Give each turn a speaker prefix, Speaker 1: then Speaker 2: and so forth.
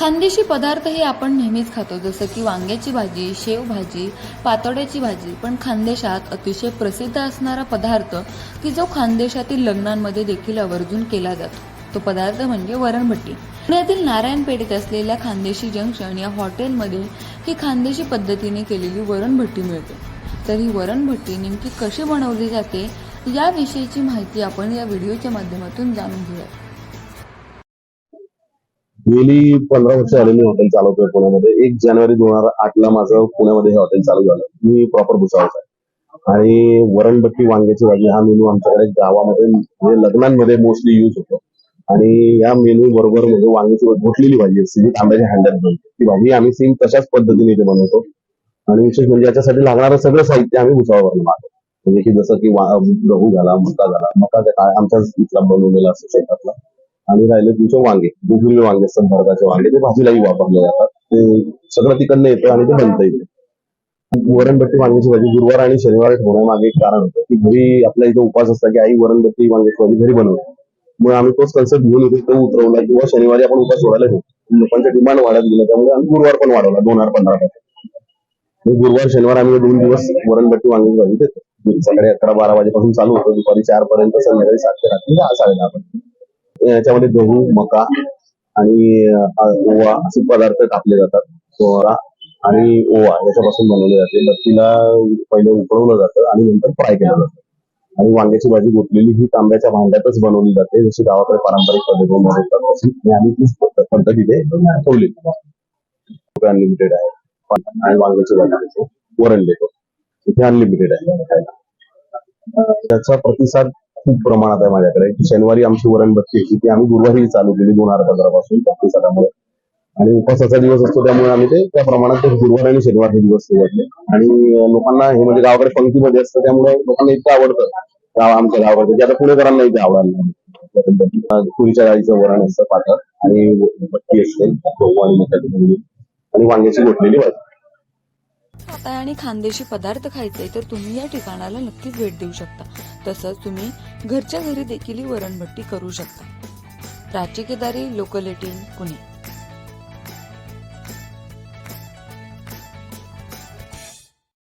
Speaker 1: खानदेशी पदार्थ हे आपण नेहमीच खातो जसं की वांग्याची भाजी शेव भाजी पातोड्याची भाजी. पण खानदेशात अतिशय प्रसिद्ध असणारा पदार्थ की जो खानदेशातील लग्नांमध्ये देखील आवर्जून केला जातो. तो पदार्थ म्हणजे वरणभट्टी. पुण्यातील नारायण पेठेत असलेल्या खानदेशी जंक्शन या हॉटेलमध्ये ही खानदेशी पद्धतीने केलेली वरणभट्टी मिळते. तर ही वरणभट्टी नेमकी कशी बनवली जाते याविषयीची माहिती आपण या व्हिडिओच्या माध्यमातून जाणून घेऊया
Speaker 2: गेली पंधरा वर्ष झाली मी हॉटेल चालवतोय पुण्यामध्ये. एक जानेवारी दोन हजार आठ ला माझं पुण्यामध्ये हे हॉटेल चालू झालं. मी प्रॉपर भुसावळचा आहे. आणि वरणबट्टी वांग्याची भाजी हा मेनू आमच्याकडे गावामध्ये म्हणजे लग्नांमध्ये मोस्टली यूज होतो. आणि या मेनू बरोबर म्हणजे वांग्याची घोटलेली भाजी असते जी तांब्याच्या हँड्यात बनते. ती भाजी आम्ही सेम तशाच पद्धतीने इथे बनवतो. आणि विशेष म्हणजे याच्यासाठी लागणारं सगळं साहित्य आम्ही भुसावळवरून मागतो. म्हणजे की जसं की गहू झाला मका झाला मका काय आमच्याच इथला बनवलेला असतो शेतातला. आणि राहिले तुमचे वांगे गुगुल वांगे असतात भरताचे वांगे ते भाजीलाही वापरले जातात. ते सगळं तिकडनं येतं आणि ते बनतं इथे. वरणबट्टी वांग्याची भाजी गुरुवार आणि शनिवार ठेवण्यामागे एक कारण होतं. की घरी आपल्या इथे उपास असतात की आई वरणबट्टी वांग्याची भाजी घरी बनवते. मग आम्ही तोच कन्सेप्ट घेऊन इथे तो उतरवला किंवा शनिवारी आपण उपास सोडायला घेऊ लोकांच्या डिमांड वाढत गेलं त्यामुळे आम्ही गुरुवार पण वाढवला दोन हजार पंधरा टक्के गुरुवार शनिवार आम्ही दोन दिवस वरणबट्टी वांग्याची भाजी देतो. सकाळी अकरा बारा वाजेपासून चालू होतो दुपारी चार पर्यंत संध्याकाळी सात ते रात्री दहा साडे दहा पर्यंत. याच्यामध्ये गहू मका आणि ओवा असे पदार्थ टाकले जातात सोहरा आणि ओवा याच्यापासून बनवले जाते. लत्तीला पहिले उकळवलं जातं आणि नंतर फ्राय केलं जातं. आणि वांग्याची भाजी गोठलेली ही तांब्याच्या भांड्यातच बनवली जाते जशी गावाकडे पारंपरिक पद्धतीने बनवतात तशी. आणि आम्ही तीच पद्धत इथे ठेवली. अनलिमिटेड आहे. आणि वांग्याची भाजी देतो वरण देतो. इथे अनलिमिटेड आहे. त्याचा प्रतिसाद खूप प्रमाणात आहे माझ्याकडे. शनिवारी आमची वरणबत्ती होती ती आम्ही गुरुवारी चालू केली दोन हजार पंधरापासून प्रतिसादामुळे आणि उपासाचा दिवस असतो त्यामुळे आम्ही ते त्या प्रमाणात गुरुवार आणि शनिवार हे दिवस निवडले. आणि लोकांना हे म्हणजे गावाकडे पंक्तीमध्ये असतं त्यामुळे लोकांना इतकं आवडतं. गाव आमच्या गावाकडे. जे आता पुणेकरांना इथे आवडायला लागलं. तुरीच्या डाळीचं वरण असतं पातळ आणि बट्टी असते आणि वांग्याची गोठलेली वाटते
Speaker 1: आता आणि खानदेशी पदार्थ खायचे तर तुम्ही या ठिकाणाला नक्कीच भेट देऊ शकता. तसंच तुम्ही घरच्या घरी देखील ही वरणभट्टी करू शकता. Prachi Kedari local eighteen Pune.